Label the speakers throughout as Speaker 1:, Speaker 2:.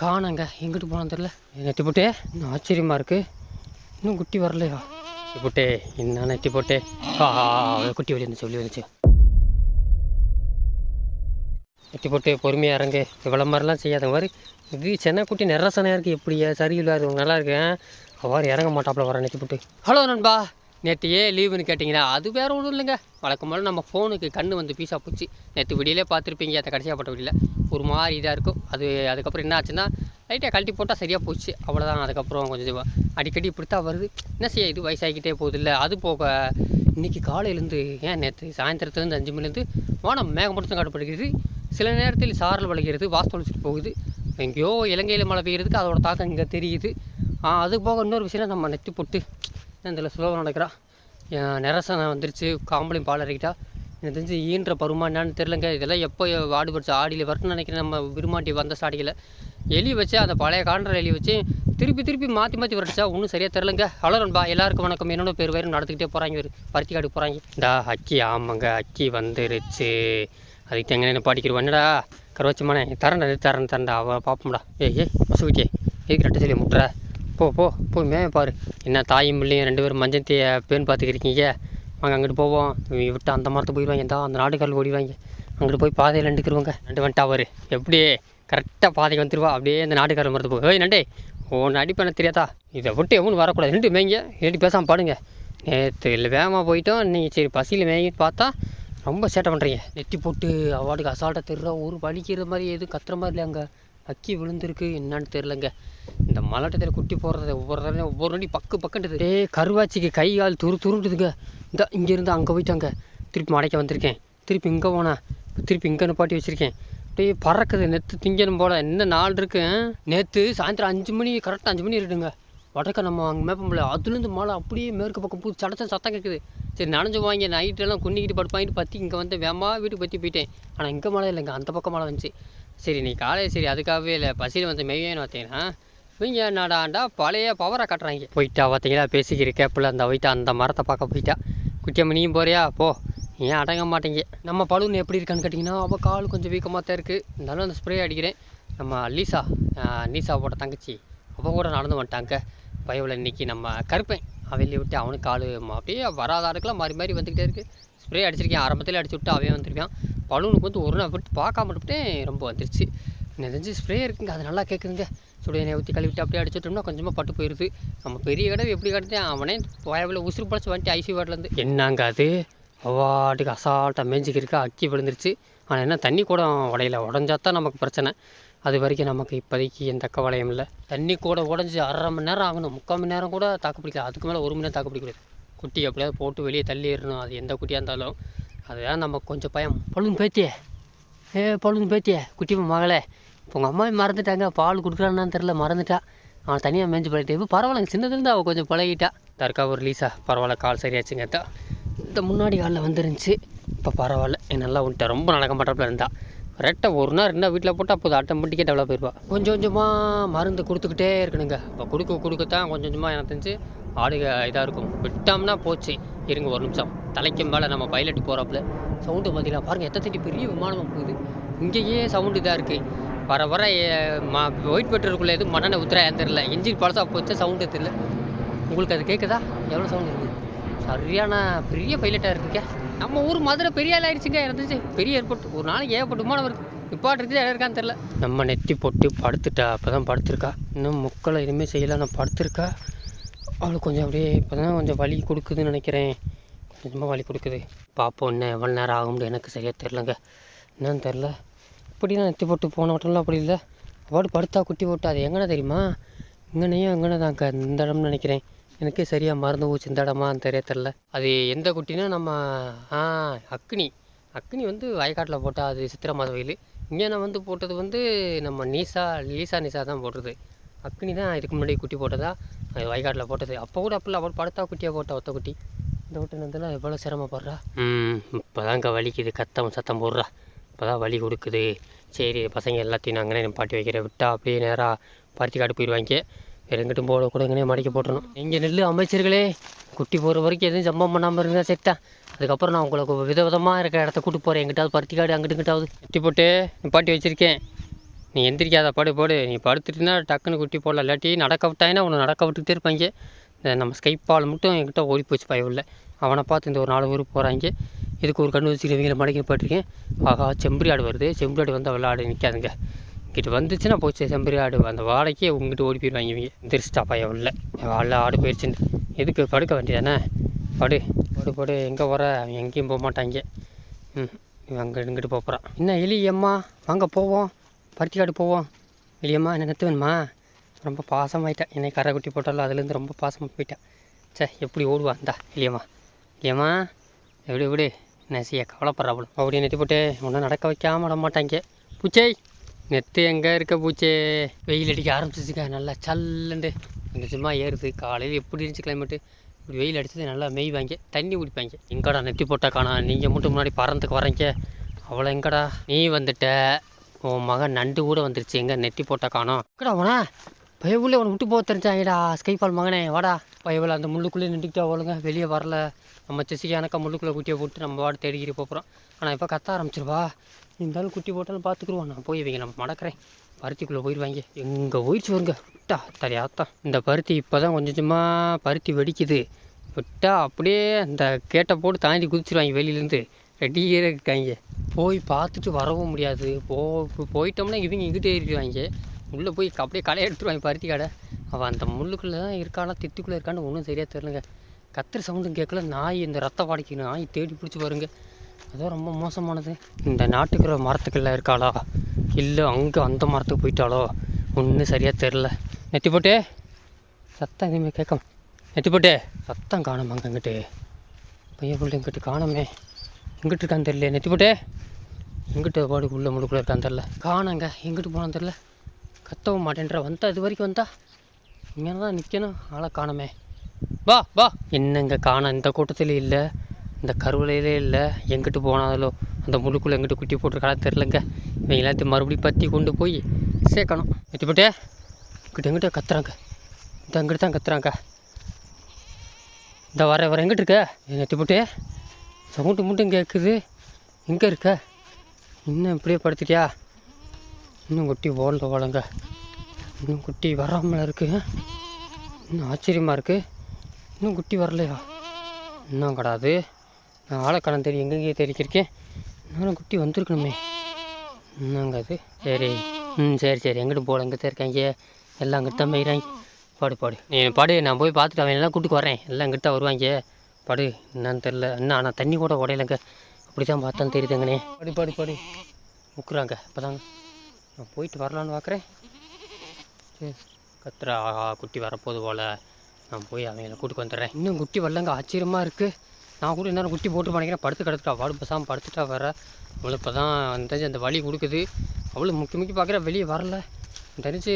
Speaker 1: காணாங்க. எங்கிட்டு போனான்னு தெரில நெட்டி போட்டே. இன்னும் ஆச்சரியமாக இருக்குது இன்னும் குட்டி வரலையா? நெட்டி போட்டே. என்ன நெட்டி போட்டே. ஆ குட்டி வெளியே வந்துச்சு வெளியே வந்துச்சு. நெட்டி போட்டு பொறுமையாக இறங்கு. இவ்வளோ மாதிரிலாம் செய்யாத மாதிரி இது சென்னை குட்டி நிறசனையாக இருக்குது எப்படியா? சரியில்லாது நல்லா இருக்கேன். அவ்வாறு இறங்க மாட்டாப்புல வர நெட்டி போட்டு. ஹலோ நண்பா. நேற்று ஏன் லீவுன்னு கேட்டிங்கன்னா அது வேறு ஒன்றும் இல்லைங்க. வழக்கம் போல் நம்ம ஃபோனுக்கு கண் வந்து பீஸாக போச்சு. நேற்று வெளியிலே பார்த்துருப்பீங்க அந்த கடைசியாக போட்ட விடியில். ஒரு மாதிரி இதாக இருக்கும். அது அதுக்கப்புறம் என்ன ஆச்சுன்னா லைட்டாக கழட்டி போட்டால் சரியாக போச்சு. அவ்வளோதான் அதுக்கப்புறம் கொஞ்சம் அடிக்கடி இப்படித்தான் வருது. என்ன செய்ய இது வயசாகிக்கிட்டே போகுது இல்லை. அது போக இன்றைக்கி காலையிலேருந்து ஏன் நேற்று சாயந்தரத்துலேருந்து அஞ்சு மணிலேருந்து வானம் மேகமூட்டத்தும் காட்டப்படுகிறது. சில நேரத்தில் சாரல் விளைகிறது வாஸ்தொழிச்சிட்டு போகுது. எங்கேயோ இலங்கையில் மழை பெய்கிறதுக்கு அதோட தாக்கம் இங்கே தெரியுது. அது போக இன்னொரு விஷயம் நம்ம நெத்தி போட்டு இதில் சுலபம் நடக்கிறா. நிறசனை வந்துருச்சு காம்பளையும் பால் இறக்கிட்டா எனக்கு தெரிஞ்சு ஈன்ற பருமா என்னன்னு தெரிலங்க இதெல்லாம் எப்போ வாடு படிச்சு ஆடியில் வரட்டும்னு நினைக்கிறேன். நம்ம விரும்மாட்டி வந்த ஸ்டாடியில் எலி வச்சு அந்த பழைய காண்ற எலி வச்சு திருப்பி திருப்பி மாற்றி மாற்றி வரச்சா ஒன்றும் சரியாக தெரிலங்க ஹலோ நண்பா எல்லாருக்கும் வணக்கம். என்னோட பேர் வேறு நடத்துக்கிட்டே போகிறாங்க ஒரு பருத்தி காடு போகிறாங்க இந்தா அக்கி ஆமாங்க அக்கி வந்துருச்சு. அதுக்கு எங்கே என்ன பாடிக்கிறோம் என்னடா கருவச்சமானே தரண்டா தரேன் தரண்டா அவ பார்ப்போம்டா ஏ ஏ மசுகுட்டியே எதுக்கு ரெட்டை சொல்லி முட்டுற. போ போ போய் மேய பாரு. என்ன தாயும் பிள்ளையும் ரெண்டு பேரும் மஞ்சத்தைய பேன் பார்த்துக்கிறீங்க வாங்க அங்கிட்டு போவோம். விட்டு அந்த மரத்தை போயிடுவாங்க. இந்த அந்த நாடுகால் ஓடிவாங்க அங்கிட்டு போய் பாதையில் ரெண்டுக்குருவாங்க ரெண்டு வந்துட்டா அவர் எப்படி கரெக்டாக பாதைக்கு வந்துருவா. அப்படியே அந்த நாடுகார மரத்து போய் ஏய் நண்டே ஒன்று அடிப்பண்ண தெரியாதா? இதை விட்டு எவனும் வரக்கூடாது. ரெண்டு மேய்ங்க. ரெண்டு பேசாமல் பாடுங்க. நேற்று இல்லை வேகமாக போயிட்டோம். நீங்கள் சரி பசியில் மேய்ன்னு பார்த்தா ரொம்ப சேட்டை பண்ணுறீங்க நெத்தி போட்டு அவார்டுக்கு அசால்ட்டாக தெரில ஒரு வலிக்கிற மாதிரி எதுவும் கத்துற மாதிரி இல்லை அங்கே அக்கி விழுந்திருக்கு. என்னன்னு தெரிலங்க இந்த மலட்டத்தில் குட்டி போடுறது ஒவ்வொரு தடவை ஒவ்வொரு நொடி பக்கு பக்கன்றது. ஏ கருவாச்சிக்கு கை கால் துரு துருண்டுதுங்க இந்த இங்கேருந்து அங்கே போயிட்டாங்க. திருப்பி மடைக்க வந்திருக்கேன். திருப்பி இங்கே போனேன் திருப்பி இங்கே நிப்பாட்டி வச்சுருக்கேன். அப்படியே பறக்குது. நெத்து திங்கணும் போல். என்ன நாள் இருக்கு நேற்று சாயந்தரம் அஞ்சு மணி கரெக்டாக அஞ்சு மணி இருக்குங்க வடக்க நம்ம அங்கே மேப்பமில்ல அதுலேருந்து மழை அப்படியே மேற்கு பக்கம் பூ சடச்ச சத்தம் கேட்குது சரி நனைஞ்சு வாங்க. நைட்டெல்லாம் குன்னிக்கிட்டு படுப்பாங்கிட்டு பற்றி இங்கே வந்து வேமா வீட்டுக்கு பற்றி போயிட்டேன். ஆனால் இங்கே மழை இல்லைங்க. அந்த பக்கம் மழை வந்துச்சு. சரி நீ காலையில் சரி அதுக்காகவே இல்லை பசியில் வந்து மெய்யன்னு பார்த்தீங்கன்னா இவங்க என்னடாண்டா பழைய பவரை கட்டுறாங்க. போயிட்டா பார்த்தீங்களா பேசிக்கிற கேப்பில் அந்த போயிட்டா அந்த மரத்தை பார்க்க போயிட்டா. குட்டியம்மா நீயும் போறியா? போ. ஏன் அடங்க மாட்டேங்க? நம்ம பலூன் எப்படி இருக்கான்னு கேட்டிங்கன்னா அவள் கால் கொஞ்சம் வீக்கமாக தான் இருக்குது இருந்தாலும் அந்த ஸ்ப்ரே அடிக்கிறேன். நம்ம லீசா லீசாவோட தங்கச்சி அவள் கூட நடந்து வந்துட்டாங்க. பயவில் இன்னைக்கு நம்ம கருப்பேன். அவளை விட்டு அவனுக்கு கால் அப்படியே வராத ஆளுக்கெல்லாம் மாறி மாறி வந்துக்கிட்டே இருக்குது ஸ்ப்ரே அடிச்சிருக்கேன். ஆரம்பத்தில் அடிச்சு விட்டு அவே வந்திருக்கான். பலூனுக்கு வந்து ஒரு நாள் விட்டு பார்க்காம விட்டுட்டேன் ரொம்ப வந்துருச்சு. எனக்கு ஸ்ப்ரே இருக்குங்க. அது நல்லா கேட்குதுங்க. சுடு ஊற்றி கழுவிட்டு அப்படியே அடிச்சுட்டோம்னா கொஞ்சமாக பட்டு போயிடுது நம்ம பெரிய கடை எப்படி கட்டுத்தேன் அவனே பயவில் உசுறு பழச்சி வந்துட்டு ஐசி வாட்டிலேருந்து என்னங்க அது? அவாட்டுக்கு அசால்ட்டாக மேய்ஞ்சிக்கிருக்கா அக்கி விழுந்துருச்சு. ஆனால் என்ன தண்ணி கூட உடையில. உடஞ்சா தான் நமக்கு பிரச்சனை. அது வரைக்கும் நமக்கு இப்போதைக்கு எந்த கவலையும் இல்லை. தண்ணி கூட உடஞ்சி அரை மணி நேரம் ஆகணும். முக்கால் மணி நேரம் கூட தாக்கு பிடிக்கல. அதுக்கு மேலே ஒரு மணி நேரம் தாக்கு பிடிக்கக்கூடாது. குட்டி எப்படியாவது போட்டு வெளியே தள்ளிடணும். அது எந்த குட்டியாக இருந்தாலும். அதுதான் நம்ம கொஞ்சம் பயம். பழுந்து பேத்தியே ஏ பழுந்து பேத்தியே குட்டி மகளே. இப்போ உங்கள் அம்மா மறந்துட்டாங்க. பால் கொடுக்குறான்னு தெரில மறந்துட்டா. அவன் தனியாக மேய்ஞ்சு பழகிட்டு இப்போ பரவாயில்ல சின்னதுலேருந்து அவள் கொஞ்சம் பழகிட்டா. தற்கா ஒரு லீஸா பரவாயில்ல கால் சரியாச்சுங்க. அத்தா இந்த முன்னாடி காலில் வந்துருந்துச்சு. இப்போ பரவாயில்ல. நல்லா விட்டேன் ரொம்ப நடக்க மாட்டாப்புல இருந்தா. ரெட்டை ஒரு நாள் ரெண்டா வீட்டில் போட்டால் அப்போது ஆட்டோமேட்டிக்காக டெவலப் ஆயிடுவா கொஞ்சம் கொஞ்சமாக மருந்து கொடுத்துக்கிட்டே இருக்கணுங்க. இப்போ கொடுக்க கொடுக்கத்தான் கொஞ்சம் கொஞ்சமாக எனக்கு தெரிஞ்சு ஆடுக இதாக இருக்கும். விட்டோம்னா போச்சு. இருங்க ஒரு நிமிஷம். தலைக்கு மேலே நம்ம பைலட் போகிறாப்புல சவுண்டு பார்த்தீங்களா பாருங்கள் எத்தனை தட்டி பெரிய விமானம் போகுது. இங்கேயே சவுண்டு இதாக இருக்குது வர வர ஒயிட் பெட்ரோலுக்குள்ளே எதுவும் மண்ணெண்ணை ஊற்றுறா தெரில இன்ஜின் பழசாக போச்சா சவுண்டு தெரியல. உங்களுக்கு அது கேட்குதா எவ்வளோ சவுண்டு இருக்குது சரியான பெரிய பைலட்டாக இருக்குங்க. நம்ம ஊர் மதுரை பெரிய ஆள் ஆயிடுச்சுங்க இருந்துச்சு பெரிய ஏர்போர்ட் ஒரு நாளைக்கு ஏகப்பட்ட விமானம் வருது. இப்பாட் இடம் இருக்கான்னு தெரில நம்ம நெத்தி போட்டு படுத்துட்டா அப்போ தான் படுத்திருக்கா. இன்னும் முக்களை எதுவுமே செய்யலாம் நான் படுத்திருக்கா. அவளுக்கு கொஞ்சம் அப்படியே இப்போ தான் கொஞ்சம் வலி கொடுக்குதுன்னு நினைக்கிறேன். கொஞ்சமாக வலி கொடுக்குது. பார்ப்போம் என்ன எவ்வளோ நேரம் ஆகும்னு எனக்கு சரியாக தெரிலங்க என்னன்னு தெரில இப்படி நான் நெத்தி போட்டு போன வட்டம்லாம் அப்படி இல்லை. அவாடு படுத்தா குட்டி போட்டு அது எங்கன்னா தெரியுமா? இங்கனையும் எங்கன தாங்க இந்த இடம்னு நினைக்கிறேன். எனக்கே சரியாக மறந்து போச்சு. இந்த இடமான்னு தெரிய தெரில அது எந்த குட்டினா நம்ம ஆ அக்னி. அக்னி வந்து வயக்காட்டில் போட்டால் அது சித்திரை மாதவயில் இங்கே நான் வந்து போட்டது வந்து நம்ம நீசா லீசா நீசா தான் போடுறது. அக்னி தான் இதுக்கு முன்னாடி குட்டி போட்டதா? அது போட்டது. அப்போ கூட அப்போ அவள் படுத்தா குட்டியாக போட்டா ஒத்த குட்டி. இந்த விட்டு நந்தில் எவ்வளோ சிரமப்படுறா? ம் இப்போ தாங்க வலிக்குது. கத்தம் சத்தம் போடுறா. இப்போ தான் வலி கொடுக்குது. சரி பசங்க எல்லாத்தையும் நாங்களே நிப்பாட்டி வைக்கிறேன். விட்டா அப்படியே நேராக பருத்தி காடு போயிடுவாங்க வேறு எங்கிட்டும் போட கூட எங்கேனே மடிக்க போட்டுறணும். இங்கே நெல் அமைச்சர்களே. குட்டி போகிற வரைக்கும் எதுவும் ஜம்பம் பண்ணாமல் இருந்தால் செட்டேன் அதுக்கப்புறம் நான் உங்களுக்கு விதவிதமாக இருக்க இடத்த கூட்டு போகிறேன் எங்கிட்டாவது பருத்தி காடு அங்கிட்டு இங்கிட்டாவது. குட்டி போட்டு நிப்பாட்டி வச்சுருக்கேன். நீ எந்திரிக்காத படு போடு. நீ படுத்துட்டுனா டக்குன்னு குட்டி போடல இல்லாட்டி நடக்க விட்டாங்கன்னா உன்னை நடக்க விட்டுக்கிட்டே இருப்பாங்க. இந்த நம்ம ஸ்கைப்பால் மட்டும் என்கிட்ட ஓடி போச்சு பயவில்லை அவனை பார்த்து இந்த ஒரு நாலு ஊருக்கு போகிறாங்க இதுக்கு ஒரு கண்ணு வச்சு இவங்களை மடக்கி போட்டிருக்கேன் ஆகா செம்பரி ஆடு வருது. செம்பரி ஆடு வந்தால் விளையாடு நிற்காதுங்க இங்கிட்டு வந்துச்சுன்னா போச்சு செம்பரி ஆடு. அந்த வாழைக்கே உங்ககிட்ட ஓடி போயிடுவாங்க இவங்க. எந்திரிச்சிட்டா பயம் இல்லை வாழ ஆடு போயிடுச்சுன்னு எதுக்கு படுக்க வேண்டியதானே? படு படு படு. எங்கே போகிற அவன் எங்கேயும் போக மாட்டாங்க. ம் இவன் அங்கே இங்கிட்டு போகிறான் என்ன எலி அம்மா? வாங்க போவோம். பருத்தி காடு போவோம். வெளியம்மா என்ன நெத்து வேணுமா? ரொம்ப பாசமாயிட்டேன். என்னை கரை குட்டி போட்டாலும் அதுலேருந்து ரொம்ப பாசமாக போயிட்டேன். சே எப்படி ஓடுவா? இந்தா இல்லையம்மா இல்லையம்மா எப்படி எப்படி என்ன செய்ய? கவலைப்படுறாப்புல அப்படி நெத்தி போட்டு ஒன்றும் நடக்க வைக்காமல் விட மாட்டாங்க. பூச்சை நெத்து எங்கே இருக்க பூச்சே? வெயில் அடிக்க ஆரம்பிச்சிச்சுங்க. நல்லா சல்லுண்டு. நிஜமா ஏறுது. காலையில் எப்படி இருந்துச்சு கிளைமேட்டு இப்படி வெயில் அடிச்சது நல்லா மெய்வாங்க. தண்ணி குடிப்பாங்க. எங்கடா நெத்தி போட்டா காணா? நீங்கள் மட்டும் முன்னாடி பறந்துக்கு வரீங்க அவ்வளோ எங்கடா? நீ வந்துட்ட. உன் மகன் நண்டு கூட வந்துருச்சு. எங்கே நெத்தி போட்ட காணோம். எங்கடா அவனா? பயவுள்ள அவனை விட்டு போக தெரிஞ்சாங்கடா. ஸ்கைபால் மகனே வாடா. பயவில் அந்த முள்ளுக்குள்ளே நின்றுக்கிட்டே ஒழுங்க வெளியே வரல. நம்ம செசிக்கு எனக்கா முள்ளுக்குள்ளே குட்டியை போட்டு நம்ம வாடு தேடிக்கிட்டு போகிறோம் ஆனால் இப்போ கத்த ஆரம்பிச்சிருவா. இருந்தாலும் குட்டி போட்டாலும் பார்த்துக்குருவோம் நான் போய் வைங்க நம்ம மடக்கிறேன். பருத்திக்குள்ளே போயிடுவாங்க எங்கே போயிடுச்சு வருங்க. விட்டா தரையாத்தா இந்த பருத்தி இப்போ தான் கொஞ்சம் கொஞ்சமாக பருத்தி வெடிக்குது. விட்டா அப்படியே அந்த கேட்டை போட்டு தாண்டி குதிச்சிருவாங்க வெளியிலேருந்து. ரெடியே இருக்காங்க போய் பார்த்துட்டு வரவும் முடியாது. போ போயிட்டோம்னா இவங்க இங்கிட்டே ஏறிடுவாங்க. உள்ளே போய் அப்படியே களை எடுத்துருவாங்க பருத்தி கடை. அவன் அந்த முள்ளுக்குள்ளே தான் இருக்கானா திட்டுக்குள்ளே இருக்கான்னு ஒன்றும் சரியாக தெரிலங்க கத்துற சவுண்டும் கேட்கல நாய் இந்த ரத்த வாடிக்கு நாய் தேடி பிடிச்சி பாருங்க. அதுவும் ரொம்ப மோசமானது. இந்த நாட்டுக்கிற மரத்துக்குள்ளே இருக்காளா? இல்லை அங்கே அந்த மரத்துக்கு போயிட்டாளோ? ஒன்றும் சரியாக தெரில நெத்தி போட்டே. சத்தம் எதுவுமே கேட்கும். நெத்தி போட்டே. சத்தம் காணும் அங்கங்கிட்டு. பையன் பிள்ளைங்கிட்டு காணுமே. எங்கிட்டு இருக்கான்னு தெரியல நெத்தி போட்டே. எங்கிட்ட பாடு உள்ள முழுக்குள்ள இருக்கான்னு தெரில காணாங்க. எங்கிட்டு போனான்னு தெரில கத்தவும் மாட்டேன்ற. வந்தா இது வரைக்கும் வந்தா. இங்கே தான் நிற்கணும் ஆளை காணமே. வா வா. என்னங்க காணோம்? இந்த கூட்டத்தில் இல்லை. இந்த கருவலையிலே இல்லை. எங்கிட்டு போனாலோ அந்த முழுக்குள்ள எங்கிட்டு குட்டி போட்டிருக்காளா தெரிலங்க இவங்க எல்லாத்தையும் மறுபடியும் பற்றி கொண்டு போய் சேர்க்கணும். நெத்தி போட்டே. இங்கிட்ட எங்கிட்ட கத்துறாங்க. இந்த அங்கிட்டு தான் கத்துறாங்க. இந்த வர வர எங்கிட்டு இருக்க? நெத்தி போட்டே. சவுண்டு மட்டும் கேட்குது எங்கே இருக்க? இன்னும் இப்படியே படுத்துட்டியா? இன்னும் குட்டி ஓடல ஓடங்க இன்னும் குட்டி வராமல் இருக்குது இன்னும் ஆச்சரியமாக இருக்குது இன்னும் குட்டி வரலையா? இன்னும் கிடாது நான் ஆளைக்கடன் தேடி எங்கெங்கேயே தேடிக்கிருக்கேன். இன்னும் குட்டி வந்திருக்கணுமே. என்னங்க அது. சரி. ம் சரி சரி. எங்கிட்டு போகல இங்கே இருக்காங்க. எல்லாம் அங்கிட்ட தான் போயிறாங்க. பாடு பாடு. நீ பாடு. நான் போய் பார்த்துட்டு அவன் எல்லாம் கூட்டுக்கு வரேன் எல்லாம் அங்கிட்ட வருவாங்க. படு என்னன்னு தெரில என்ன ஆனால் தண்ணி கூட உடையலைங்க அப்படி தான் பார்த்தான்னு தெரியுதுங்கண்ணே. படி படி படி. முக்குறாங்க. இப்போ தாங்க நான் போயிட்டு வரலான்னு பார்க்குறேன். சரி கத்துறா ஆஹா குட்டி வரப்போகுது போல். நான் போய் அவங்கள கூட்டிட்டு வந்துடுறேன். இன்னும் குட்டி வரலங்க. ஆச்சரியமாக இருக்குது நான் கூட என்ன குட்டி போட்டு பண்ணிக்கிறேன் படுத்து கிடத்துட்டா வாடு பசாமல் படுத்துட்டா வர அவளுக்கு இப்போ தான் அந்த அந்த வலி கொடுக்குது. அவ்வளோ முக்கி முக்கி பார்க்குற. வெளியே வரல. தெரிஞ்சு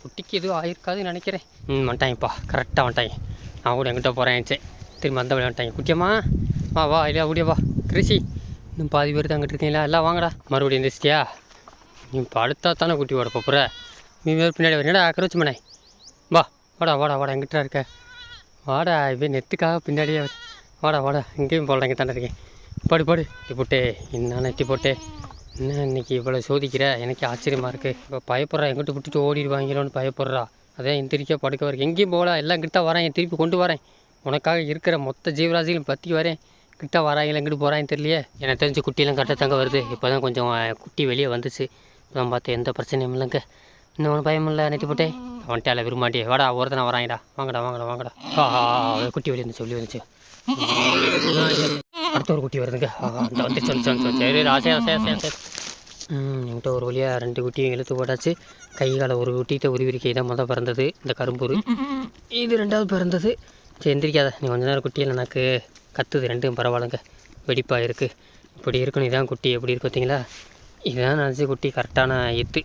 Speaker 1: குட்டிக்கு எதுவும் ஆயிருக்காதுன்னு நினைக்கிறேன். ம் வந்துட்டாங்கப்பா கரெக்டாக வந்துட்டாங்க நான் கூட எங்கிட்ட போகிறேன் சரி திரும்ப அந்த விளையாண்டாங்க குட்டியம்மா வா வா இல்லையா அப்படியே வா. கிருஷி இன்னும் பாதி பேர் தான் அங்கிட்டு இருக்கீங்களா? எல்லாம் வாங்கடா. மறுபடியும் எந்திரிச்சிட்டியா? நீ படுத்தா தானே குட்டி ஓட போகிற நீ வேறு பின்னாடி வரீங்கடா அக்கறை மனை வா வாடா வாடா வாடா எங்கிட்ட இருக்க? வாடா இப்போ நெத்துக்காக பின்னாடியே வாடா வாடா இங்கேயும் போடல இங்கே தானே இருக்கேன். படு படு. நெட்டி போட்டே என்ன இட்டி போட்டே. என்ன இன்னைக்கு இவ்வளோ சோதிக்கிற? எனக்கு ஆச்சரியமாக இருக்குது இப்போ பயப்படுறா எங்கிட்ட விட்டுட்டு ஓடிடுவாங்களோன்னு பயப்படுறா. என் எந்திரிக்க படுக்க வரைக்கும். எங்கேயும் போகலாம் எல்லாம் கிட்ட வரேன். திருப்பி கொண்டு வரேன். உனக்காக இருக்கிற மொத்த ஜீவராசிகளும் பற்றி வரேன் கிட்ட வராங்களா எங்கிட்டு போகிறாங்க தெரியலையே. எனக்கு தெரிஞ்சு குட்டியெல்லாம் கரெக்டாக தாங்க வருது. இப்போ தான் கொஞ்சம் குட்டி வெளியே வந்துச்சு. இப்போதான் பார்த்து எந்த பிரச்சனையும் இல்லைங்க. இன்னும் ஒன்றும் பயம் இல்லை நெட்டி போட்டேன். அவன்ட்டால விரும்பாட்டியே. வாடா ஒருத்தனை வராங்கடா வாங்கடா வாங்கடா வாங்கடா. குட்டி வெளியே வந்துச்சு வெளியே வந்துச்சு. அடுத்த ஒரு குட்டி வருதுங்க. அந்த வந்துச்சு வந்துச்சு சரி ஆசை ஆசை ஆசை ஆசை. என்கிட்ட ஒரு வழியாக ரெண்டு குட்டியும் இழுத்து போட்டாச்சு. கை காலை ஒரு குட்டிகிட்ட உருவிரிக்கை தான் மொதல் பிறந்தது இந்த கரும்பூர் இது ரெண்டாவது பிறந்தது. சரி எந்திரிக்காத. நீ கொஞ்ச நேரம் குட்டியில் எனக்கு கத்துது. ரெண்டும் பரவாயில்லைங்க. வெடிப்பாக இருக்குது இப்படி இருக்கணும். இதான் குட்டி. எப்படி இருக்கு பார்த்தீங்களா? இதுதான் நினச்சி குட்டி. கரெக்டான எத்து.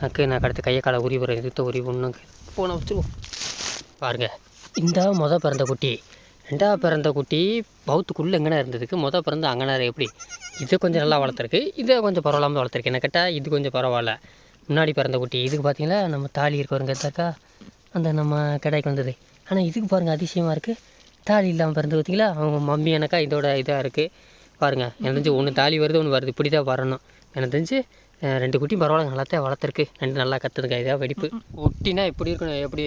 Speaker 1: எனக்கு நான் அடுத்து கையை காலை உரி வரேன் எதிர்த்த உரி ஒன்றுங்க போன வச்சுருவோம். பாருங்கள் இந்த முத பிறந்த குட்டி. ரெண்டாவது பிறந்த குட்டி பௌத்துக்குள்ளே எங்கன இருந்ததுக்கு முத பிறந்த அங்கன எப்படி? இது கொஞ்சம் நல்லா வளர்த்துருக்கு. இதை கொஞ்சம் பரவாயில்லாமல் வளர்த்துருக்கு. என்ன கேட்டால் இது கொஞ்சம் பரவாயில்ல. முன்னாடி பிறந்த குட்டி. இதுக்கு பார்த்தீங்களா? நம்ம தாலி இருக்கிறவங்க கேட்டாக்கா அந்த நம்ம கடைக்கு வந்தது. ஆனால் இதுக்கு பாருங்கள் அதிசயமாக இருக்குது தாலி இல்லாமல் பிறந்து பார்த்தீங்களா அவங்க மம்மி எனக்கா இதோட இதாக இருக்குது பாருங்கள் எனக்கு தெரிஞ்சு ஒன்று தாலி வருது ஒன்று வருது. இப்படி தான் வரணும். எனக்கு தெரிஞ்சு ரெண்டு குட்டி பரவாயில்ல தான் வளர்த்துருக்கு. ரெண்டு நல்லா கற்றுதுங்க இதாக வெடிப்பு. ஒட்டினா எப்படி இருக்கணும் எப்படி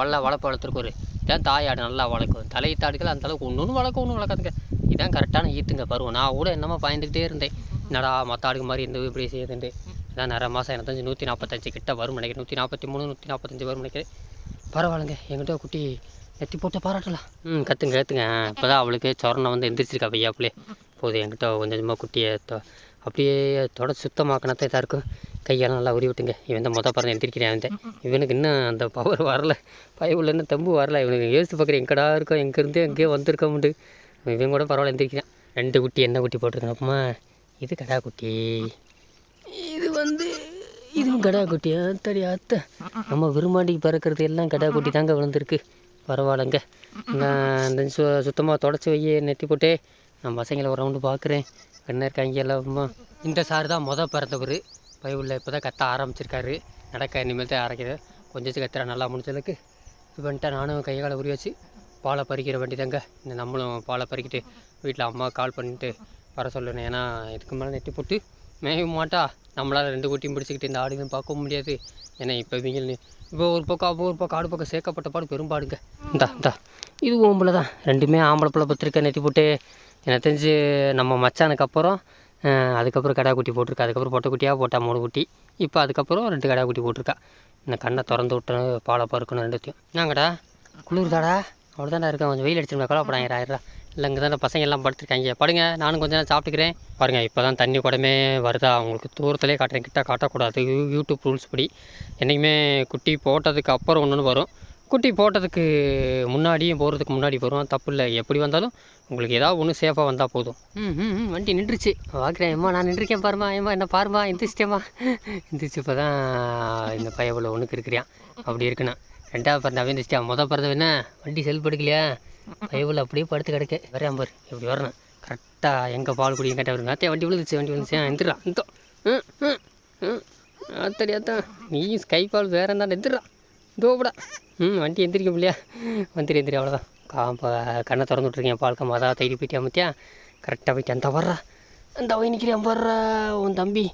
Speaker 1: வள வளர்ப்பு வளர்த்துருக்கு ஒரு இதான் தாயாடு நல்லா வளர்க்கும். தலை தாடுகள் அந்த அளவுக்கு ஒன்று ஒன்று வளர்க்கும் ஒன்று வளர்க்காதுங்க. இதான் கரெக்டான ஈத்துங்க பருவம். நான் கூட என்னமோ பயந்துக்கிட்டே இருந்தேன். என்னடா மற்ற ஆடுக்கு மாதிரி இந்த இப்படி செய்யுதுண்டு இதான் நிறைய மாதம் எனக்கு தெரிஞ்சு நூற்றி நாற்பத்தஞ்சு கிட்ட வரும் நினைக்கிறேன். நூற்றி நாற்பத்தி மூணு நூற்றி நாற்பத்தஞ்சு வரும் நினைக்கிறேன். பரவாயில்லைங்க. என்கிட்ட குட்டி எத்தி போட்டு பாராட்டலாம். ம் கற்றுங்க கற்றுங்க இப்போ தான் அவளுக்கு சொரணம் வந்து எந்திரிச்சிருக்கா பையாப்புலே போதும் என்கிட்ட கொஞ்சம் கொஞ்சமாக குட்டியை தொ- அப்படியே தொட சுத்தமாக்கினதான் இதாக இருக்கும். கையெல்லாம் நல்லா உரி விட்டுங்க. இவன் தான் மொதல் பிறந்து எந்திரிக்கிறேன் அவன் இவனுக்கு இன்னும் அந்த பவர் வரல. பயவுள்ள இன்னும் தம்பு வரல. இவனுக்கு யோசித்து பார்க்குறேன் எங்கடா இருக்கோம் எங்கேருந்து எங்கேயோ வந்திருக்க முடியாது இவன் கூட பரவாயில்ல எந்திரிக்கிறான். ரெண்டு குட்டி என்ன குட்டி போட்டிருக்கான் அப்பமா இது கடா குட்டி. இது வந்து இதுவும் கடா குட்டி அத்தடி அத்தை. நம்ம விரும்பாண்டிக்கு பறக்கிறது எல்லாம் கடா குட்டி தாங்க விழுந்திருக்கு பரவாயில்லைங்க. நான் சு சுத்தமாக தொடச்சி வையே நெட்டி போட்டே நான் பசங்களை ஒரு ரவுண்டு பார்க்குறேன் என்ன இருக்காங்க எல்லாமா இந்த சார் தான் மொதல் பிறந்தவர். பைபிளில் இப்போ தான் கத்த ஆரம்பிச்சிருக்காரு. நடக்க இனிமேல் தான் ஆரம்பிக்குது கொஞ்சம் கத்துறா நல்லா முடிஞ்சதுக்கு இது பண்ணிட்டா நானும் கை காலை உரி வச்சு பாலை பறிக்கிற வண்டி தாங்க இந்த நம்மளும் பாலை பறிக்கிட்டு வீட்டில் அம்மா கால் பண்ணிட்டு வர சொல்லணும். ஏன்னா இதுக்கு மேலே நெட்டி போட்டு மேயும் மாட்டா. நம்மளால் ரெண்டு குட்டியும் பிடிச்சிக்கிட்டு இந்த ஆடுகளும் பார்க்க முடியாது. ஏன்னா இப்போ இவங்க இப்போ ஒரு பக்கம் அப்போ ஒரு பக்கம் ஆடு பக்கம் சேர்க்கப்பட்ட பாடு பெரும்பாடுங்க. இந்தா இந்தா. இது ஓம்பளை தான். ரெண்டுமே ஆம்பளை பிள்ளை பத்திரிக்கை நெத்தி போட்டு எனக்கு தெரிஞ்சு நம்ம மச்சானுக்கு அப்புறம் அதுக்கப்புறம் கடா குட்டி போட்டிருக்கா. அதுக்கப்புறம் பொட்டை குட்டியாக போட்டா மூணு குட்டி. இப்போ அதுக்கப்புறம் ரெண்டு கடா குட்டி போட்டிருக்கா. இந்த கண்ணை திறந்து விட்டணும் பாலை பறக்கணும் ரெண்டுத்தையும். என்னங்கடா? குளிர்தாடா? அவ்வளோதான்டா இருக்கேன். கொஞ்சம் வெயில் அடிச்சிருந்தா கவலைப்படாங்க ஆயிரம் இல்லை இங்கே தான் பசங்க எல்லாம் படுத்துருக்காங்க. படுங்க நானும் கொஞ்ச நேரம் சாப்பிட்டுக்கிறேன். பாருங்க இப்போ தான் தண்ணி குடமே வருதா? உங்களுக்கு தூரத்துலேயே காட்டுறேன் கிட்ட காட்டக்கூடாது. யூடியூப் ரூல்ஸ் படி. என்றைக்குமே குட்டி போட்டதுக்கு அப்புறம் ஒன்று வரும். குட்டி போட்டதுக்கு முன்னாடியும் போகிறதுக்கு முன்னாடி வரும். தப்பு இல்லை. எப்படி வந்தாலும் உங்களுக்கு ஏதாவது ஒன்று சேஃபாக வந்தால் போதும். ம் வண்டி நின்றுச்சு. பார்க்குறேன் அம்மா நான் நின்றுருக்கேன் பாருமா ஏம்மா என்ன பாருமா எந்திரிச்சிட்டேம்மா. எந்திரிச்சு இப்போ தான் இந்த பயவில் ஒன்றுக்கு இருக்கிறியான் அப்படி இருக்குண்ணா ரெண்டாவது பிறந்த அவன் எந்திரிச்சிட்டான். முத பிறந்தவன் என்ன? வண்டி செல் படுக்கலையா பைபிள் அப்படியே படுத்து கிடக்கு. வரேன் பாரு இப்படி வரணும். கரெக்டாக எங்கே பால் குடியும் கேட்டால் வருங்க. அத்தையா வண்டி விழுந்துச்சு வண்டி விழுந்துச்சு எந்திரா. இந்த ம் ம் ம் அத்தடி அத்தான் நீயும் ஸ்கை பால் வேற இருந்தாலும் எந்திரா தோபடா ம் வண்டி எந்திரிக்க முடியா வந்துடு எந்திரி அவ்வளோதான் காம்ப கண்ணை திறந்து விட்ருக்கேன் பால் கம்பா அதான் தேடி போயிட்டியா மத்தியா கரெக்டாக போயிட்டு அந்த வர்றா. அந்த போய் நிற்கிறேன் வர்றா. உன் தம்பி.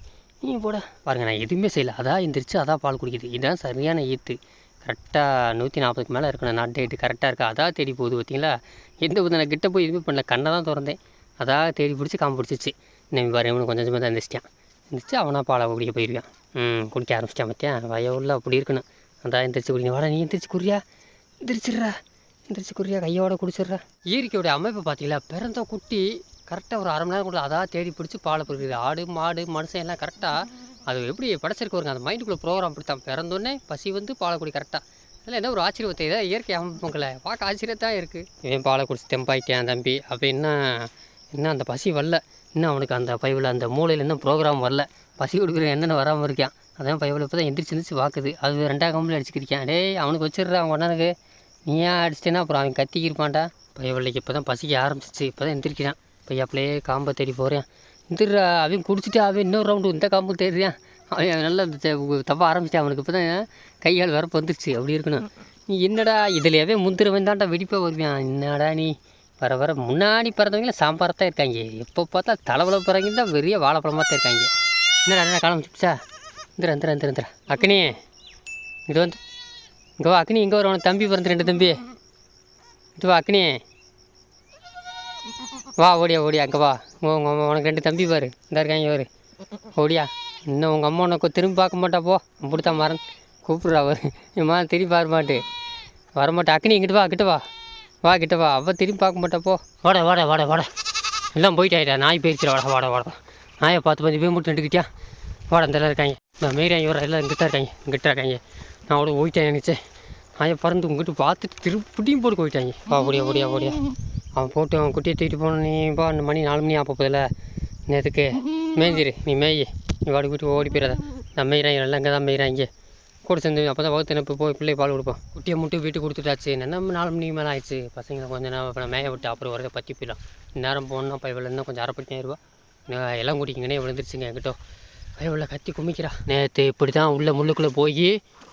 Speaker 1: நீ போட. பாருங்க நான் எதுவுமே செய்யலை. அதான் எந்திரிச்சு அதான் பால் குடிக்குது. இதுதான் சரியான ஈத்து. கரெக்டாக நூற்றி நாற்பதுக்கு மேலே இருக்கணும். நாட் டேட்டு கரெக்டாக இருக்குது அதான் தேடி போகுது பார்த்தீங்களா எந்த வித நான் கிட்ட போய் எதுவுமே பண்ணல கண்ணை தான் திறந்தேன். அதான் தேடி பிடிச்சி காம்பு பிடிச்சிச்சு. இன்னும் பாரு இவனு கொஞ்சம் கொஞ்சமாக தான் எந்திரிச்சிட்டான். எந்திரிச்சு அவனா பாலை குடிக்க போயிருக்கான். ம் குடிக்க ஆரம்பிச்சிட்டான் மத்தியா வயவுள்ள அப்படி இருக்கணும். அதான் எந்திரிச்சு குடிங்க வாடா நீ எந்திரிச்சு குறியா எந்திரிச்சிடுறா. எந்திரிச்சு குறியா கையோட குடிச்சிடுறா. இயற்கையோட அமைப்பு பார்த்தீங்களா பிறந்த குட்டி கரெக்டாக ஒரு அரை மணி நேரம் கூட அதான் தேடி பிடிச்சி பாலை பிடிக்குது ஆடு மாடு மனுஷன் எல்லாம் கரெக்டாக அது எப்படி படைச்சிருக்கு வருங்க அந்த மைண்டுக்குள்ளே ப்ரோக்ராம் அப்படித்தான். பிறந்தோன்னே பசி வந்து பாலை குடி கரெக்டாக அதில் என்ன ஒரு ஆச்சரியத்தை இதை இயற்கை அமைப்புங்களை பார்க்க ஆச்சரியத்தான் இருக்குது இவன் பாலை குடிச்சு தெம்பாயிட்டான் தம்பி அப்போ என்ன இன்னும் அந்த பசி வரல? இன்னும் அவனுக்கு அந்த பைபிள் அந்த மூளையில் இன்னும் ப்ரோக்ராம் வரல? பசி கொடுக்குற என்னென்ன வராமல் இருக்கான்? அதான் பைபிள் இப்போ தான் எந்திரிச்சு எந்திரிச்சு பார்க்குது. அது ரெண்டாம் கம்பெனி அடிச்சுக்கிறிக்கான் டேய் அவனுக்கு வச்சிடுறான் அவன் ஒன்றனுக்கு நீ ஏன் அடிச்சிட்டேன்னா அப்புறம் அவன் கத்திக்கிருப்பான்டா. பையவள்ளைக்கு இப்போ தான் பசிக்க ஆரம்பிச்சிச்சு. இப்போ தான் எந்திரிக்கிறான் பையாப்பிலேயே காம்பை தேடி போகிறேன் எந்திரா அவன் குடிச்சிட்டு அவன் இன்னொரு ரவுண்டு இந்த காம்பு தேடுறான் அவன் நல்லா தப்ப ஆரம்பிச்சிட்டான் அவனுக்கு. இப்போ தான் கையால் வரப்பு வந்துருச்சு அப்படி இருக்கணும். நீ என்னடா இதுலையாவே முந்திரவன் தான்டா வெடிப்பாக வருவான். என்னடா நீ? வர வர முன்னாடி பிறந்தவங்கள சாம்பார் தான் இருக்காங்க. எப்போ பார்த்தா தலைவலை பிறகு தான் பெரிய வாழைப்பழமாக தான் இருக்காங்க. என்னடா என்ன காலம் சிப்ஸா இந்திரா இந்திரா இந்திரா இந்திரா அக்னி இது வந்து இங்கே வா அக்னி இங்கே வர தம்பி பிறந்து ரெண்டு தம்பி. இது வா அக்னி. வா ஓடியா ஓடியா அங்கே வா. உங்கள் அம்மா உனக்கு ரெண்டு தம்பி பாரு. இந்த இருக்காங்க பாரு ஓடியா. இன்னும் உங்கள் அம்மா உனக்கு திரும்பி பார்க்க மாட்டா போ. அப்படித்தான் மறன் கூப்பிட்றா அவர். இம்மா திரும்பி பாரு மாட்டு. வரமாட்டா. அக்னி இங்கிட்டு வா கிட்ட வா. வா கிட்ட வா. அவள் திரும்பி பார்க்க மாட்டா போ. வாடா வாடா வாடா வாட. எல்லாம் போயிட்டாயிட்டா நாய் போயிடுச்சு வாடா வாடா வாடா. நாயை பார்த்து பார்த்து போய் மட்டும் நின்றுக்கிட்டியா? வாடா இந்த இருக்காங்க. இந்த மீறியாங்க இவரை எல்லாம் இங்கிட்ட இருக்காங்க. இங்கிட்ட இருக்காங்க. நான் அவ்வளோ போயிட்டேன் நினச்சேன். நாயை பறந்து உங்ககிட்ட பார்த்துட்டு திருப்பிட்டியும் போட்டு போயிட்டாங்க. வா ஓடியா ஓடியா ஓடியா. அவன் போட்டு அவன் குட்டியை தூக்கிட்டு போன நீ பா அந்த மணி நாலு மணி ஆப்போ போதில்ல நேற்றுக்கு மேய்ஞ்சிரு. நீ மேய். நீ வாடி கூட்டி ஓடி போயிடாத. நான் மேய்கிறாங்க எல்லாம் இங்கே தான் மேய்கிறாங்க கூட சேர்ந்து அப்போ தான் வகுத்து இப்போ போய் பிள்ளை பால் கொடுப்போம் குட்டியை மட்டும் வீட்டுக்கு கொடுத்துட்டாச்சு. என்ன நாலு மணிக்கு மேலே ஆயிடுச்சு. பசங்களை கொஞ்சம் நேரம் அப்புறம் மேய விட்டு அப்புறம் வரதை பற்றி போயிடலாம் நேரம் போனால் பைவில் இன்னும் கொஞ்சம் அரைப்பட்டி ஆயிடுவா. எல்லாம் குடிக்கிங்கன்னே விழுந்துருச்சுங்க என்கிட்ட. பைவில் கத்தி குமிக்கிறா. நேற்று இப்படி தான் உள்ள முள்ளுக்குள்ளே போய்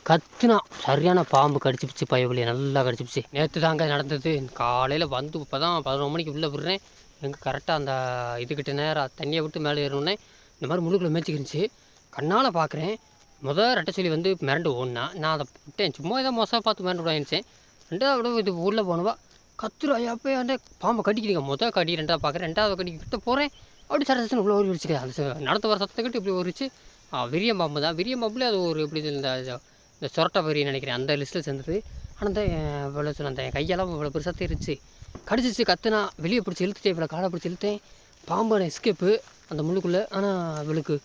Speaker 1: கத்துனா சரியான பாம்பு கடிச்சிப்பிச்சு பயவுலையே நல்லா கடிச்சிப்பிச்சு. நேற்று தாங்க நடந்தது. காலையில் வந்து இப்போ தான் பதினொரு மணிக்கு உள்ளே விடுறேன். எங்கே கரெக்டாக அந்த இதுக்கிட்ட நேரம் தண்ணியை விட்டு மேலே ஏறணுன்னே இந்த மாதிரி முழுக்கில் மேய்ச்சிக்கிருந்துச்சு. கண்ணால் பார்க்குறேன் முதல் ரெட்டச்சொலி வந்து மிரண்டு ஓடினா நான் அதை விட்டேன். சும்மா ஏதோ மோசமாக பார்த்து மிரண்டு விடாயிடுச்சேன் ரெண்டாவது இது உள்ளே போனவா கத்துறா அப்போ அந்த பாம்பை கடிக்கிறீங்க முதல் கடி ரெண்டாவது பார்க்குறேன் ரெண்டாவது கடி கிட்ட போகிறேன் அப்படி சட்ட சட்டை உள்ள ஓடி வச்சுக்கிறேன் அந்த ச- நடந்து வர சத்தத்தை கட்டு இப்படி ஓடிச்சு. விரியம் பாம்பு தான். விரியம் பாம்புலேயே அது ஒரு எப்படி இந்த இந்த சொரட்டை வரி நினைக்கிறேன். அந்த லிஸ்ட்டில் சேர்ந்தது. ஆனால் அந்த இவ்வளோ சொன்ன அந்த என் கையெல்லாம் இவ்வளோ பெருசாக தெரிச்சு கடிச்சிச்சு கத்துனா வெளியே பிடிச்சி இழுத்துட்டேன் இவ்வளோ காலை பிடிச்சி இழுத்தேன். பாம்பான எஸ்கேப்பு அந்த முள்ளுக்குள்ளே. ஆனால் அவளுக்கு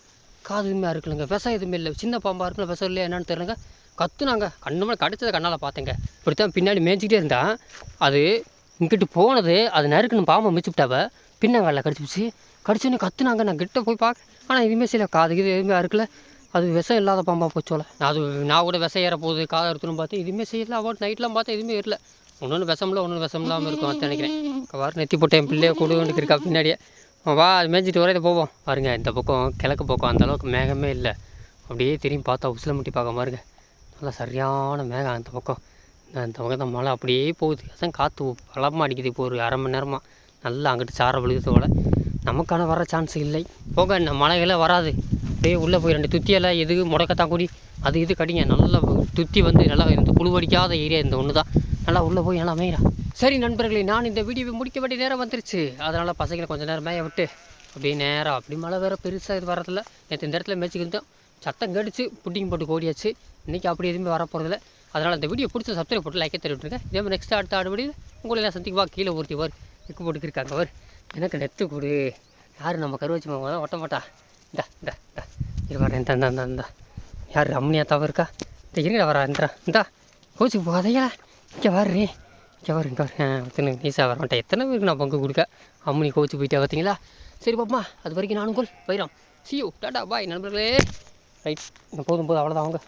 Speaker 1: காது எதுவுமே இருக்குல்லங்க விஷம் எதுவுமே இல்லை. சின்ன பாம்பாக இருக்குல்ல விஷம் இல்லையா என்னன்னு தெரிலங்க கத்துனாங்க. கண்ணு மேலே கடிச்சதை கண்ணால் பார்த்தேங்க. இப்படித்தான் பின்னாடி மேய்ச்சிக்கிட்டே இருந்தா அது இங்கிட்டு போனது அது நறுக்குன்னு பாம்பை மிச்சு விட்டாவ. பின்னங்காலில் கடிச்சிச்சு கடிச்சோன்னே கத்துனாங்க. நான் கிட்ட போய் பார்க்க ஆனால் எதுவுமே செய்யல. காது இது எதுவுமே இருக்கல அது விஷம் இல்லாத பாம்பாக போச்சோல அது நான் கூட விஷம் ஏற போகுது காதை எடுத்துன்னு பார்த்து எதுவுமே செய்யல அவர் நைட்லாம் பார்த்தா எதுவுமே ஏறல. ஒன்று விஷம்ல ஒன்று விஷம் இல்லாமல் இருக்கும் அது நினைக்கிறேன். வார நெத்தி போட்டேன் பிள்ளைய கொடுன்னு இருக்கா பின்னாடியே. வா அது மேய்ஞ்சிட்டு வர இதை போவோம். பாருங்க இந்த பக்கம் கிழக்கு பக்கம் அந்த அளவுக்கு மேகமே இல்லை. அப்படியே திரும்பி பார்த்தா உசில முட்டி பார்க்க பாருங்க நல்லா சரியான மேகம் அந்த பக்கம். அந்த பக்கம் தான் மழை அப்படியே போகுது. அதான் காற்று பலமாக அடிக்குது இப்போ ஒரு அரை மணி நேரமாக நல்லா அங்கிட்டு சார விழுகுது போல. நமக்கான வர சான்ஸ் இல்லை. போக இந்த மழைகளாம் வராது. அப்படியே உள்ளே போய் ரெண்டு துத்தியெல்லாம் எது முடக்கத்தான் கூடி. அது இது கடிங்க. நல்லா துத்தி வந்து நல்லா இந்த புழுவடிக்காத ஏரியா இந்த ஒன்று தான் நல்லா உள்ளே போய் நல்லா மேயிடா சரி நண்பர்களே நான் இந்த வீடியோவை முடிக்க வேண்டிய நேரம் வந்துருச்சு. அதனால் பசங்களை கொஞ்சம் நேரம் மேய விட்டு அப்படியே நேராக அப்படி மழை வேறு பெருசாக இது வரதில்ல. நேற்று இந்த இடத்துல மேய்ச்சிக்கிட்டோம் சத்தம் கடிச்சு புட்டிங் போட்டு ஓடியாச்சு. இன்றைக்கி அப்படி எதுவுமே வரப்போகிறதில்ல அதனால் இந்த வீடியோ பிடிச்ச சப்ஸ்கிரைப் போட்டு லைக்கே தர விட்டுருங்க இதே மாதிரி நெக்ஸ்ட் அடுத்த ஆடு வீடியோ உங்களை எல்லாம் சந்திக்குவா கீழே ஒருத்தி வர். இக்கு போட்டுக்கிருக்காங்க வர். எனக்கு நெத்து கொடு. யார் நம்ம கருவச்சி மாமா தான் ஒட்ட மாட்டா இந்தா இந்தா இந்தா. இது வரேன் இந்த இந்த இந்த யார் அம்னியா தவறு இருக்கா? இந்த இருங்கடா வரா இந்தா இந்தா. கோச்சுக்கு போகாதையா. இங்கே வர்றே இங்கே வரு இங்கே வரு எத்தனை நீசா வர மாட்டேன் எத்தனை பேருக்கு நான் பங்கு கொடுக்க? அம்மனி கோச்சு போயிட்டா பார்த்தீங்களா சரி பாப்பா. அது வரைக்கும் நானும் கோல். வைரம். சியூ டாடா பாய் நண்பர்களே. ரைட் போதும் போதும். அவ்வளோதான் அவங்க